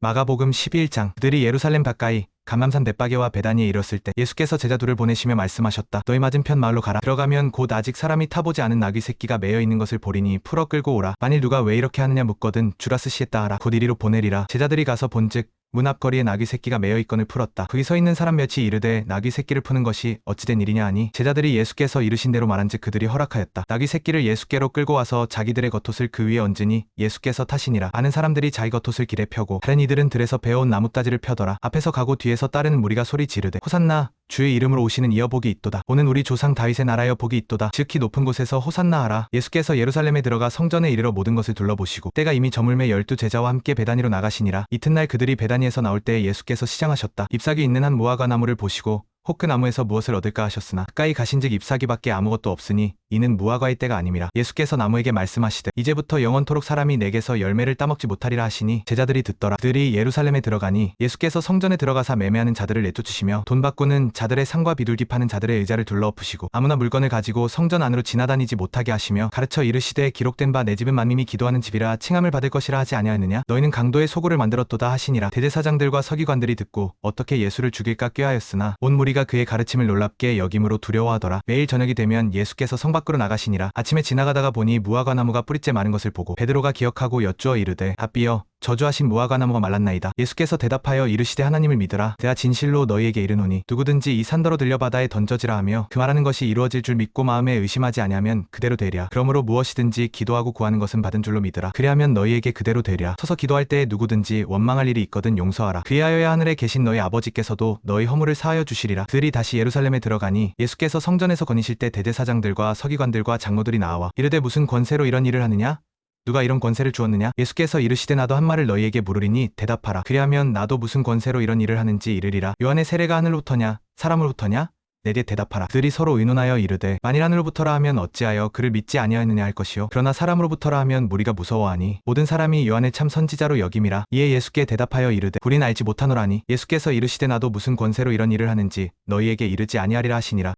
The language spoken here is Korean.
마가복음 11장 그들이 예루살렘 가까이 감람산 벳바게와 베다니에 이뤘을 때 예수께서 제자둘을 보내시며 말씀하셨다. 너희 맞은편 마을로 가라. 들어가면 곧 아직 사람이 타보지 않은 나귀 새끼가 매여 있는 것을 보리니 풀어 끌고 오라. 만일 누가 왜 이렇게 하느냐 묻거든 주라 스시했다 하라. 곧 이리로 보내리라. 제자들이 가서 본즉 문 앞거리에 나귀 새끼가 매여 있건을 풀었다. 거기 서 있는 사람 몇이 이르되 나귀 새끼를 푸는 것이 어찌된 일이냐 하니 제자들이 예수께서 이르신 대로 말한즉 그들이 허락하였다. 나귀 새끼를 예수께로 끌고 와서 자기들의 겉옷을 그 위에 얹으니 예수께서 타시니라. 많은 사람들이 자기 겉옷을 길에 펴고 다른 이들은 들에서 베어온 나뭇가지를 펴더라. 앞에서 가고 뒤에서 따르는 무리가 소리 지르되 호산나 주의 이름으로 오시는 이어 복이 있도다. 오는 우리 조상 다윗의 나라여 복이 있도다. 지극히 높은 곳에서 호산나 하라. 예수께서 예루살렘에 들어가 성전에 이르러 모든 것을 둘러보시고 때가 이미 저물매 열두 제자와 함께 베다니로 나가시니라. 이튿날 그들이 베다니에서 나올 때에 예수께서 시장하셨다. 잎사귀 있는 한 무화과 나무를 보시고 호크 나무에서 무엇을 얻을까 하셨으나 가까이 가신즉 잎사귀밖에 아무것도 없으니 이는 무화과의 때가 아님이라 예수께서 나무에게 말씀하시되 이제부터 영원토록 사람이 내게서 열매를 따먹지 못하리라 하시니 제자들이 듣더라. 그들이 예루살렘에 들어가니 예수께서 성전에 들어가사 매매하는 자들을 내쫓으시며 돈 바꾸는 자들의 상과 비둘기 파는 자들의 의자를 둘러 엎으시고 아무나 물건을 가지고 성전 안으로 지나다니지 못하게 하시며 가르쳐 이르시되 기록된 바 내 집은 만민이 기도하는 집이라 칭함을 받을 것이라 하지 아니하느냐? 너희는 강도의 소굴을 만들었도다 하시니라. 대제사장들과 서기관들이 듣고 어떻게 예수를 죽일까 꾀하였으나 온 무리가 그의 가르침을 놀랍게 여김으로 두려워하더라. 매일 저녁이 되면 예수께서 성 밖으로 나가시니라. 아침에 지나가다가 보니 무화과 나무가 뿌리째 마른 것을 보고 베드로가 기억하고 여쭈어 이르되 아비여 저주하신 무화과 나무가 말랐나이다. 예수께서 대답하여 이르시되 하나님을 믿으라. 내가 진실로 너희에게 이르노니 누구든지 이 산더러 들려 바다에 던져지라 하며 그 말하는 것이 이루어질 줄 믿고 마음에 의심하지 아니하면 그대로 되랴. 그러므로 무엇이든지 기도하고 구하는 것은 받은 줄로 믿으라. 그리하면 너희에게 그대로 되랴. 서서 기도할 때에 누구든지 원망할 일이 있거든 용서하라. 그리하여야 하늘에 계신 너희 아버지께서도 너희 허물을 사하여 주시리라. 그들이 다시 예루살렘에 들어가니 예수께서 성전에서 거니실 때 대제사장들과 서기관들과 장로들이 나와 이르되 무슨 권세로 이런 일을 하느냐? 누가 이런 권세를 주었느냐? 예수께서 이르시되 나도 한 말을 너희에게 물으리니 대답하라. 그리하면 나도 무슨 권세로 이런 일을 하는지 이르리라. 요한의 세례가 하늘로부터냐? 사람으로부터냐? 내게 대답하라. 그들이 서로 의논하여 이르되 만일 하늘로부터라 하면 어찌하여 그를 믿지 아니하느냐 할 것이요. 그러나 사람으로부터라 하면 무리가 무서워하니 모든 사람이 요한을 참 선지자로 여김이라. 이에 예수께 대답하여 이르되 우린 알지 못하노라니 예수께서 이르시되 나도 무슨 권세로 이런 일을 하는지 너희에게 이르지 아니하리라 하시니라.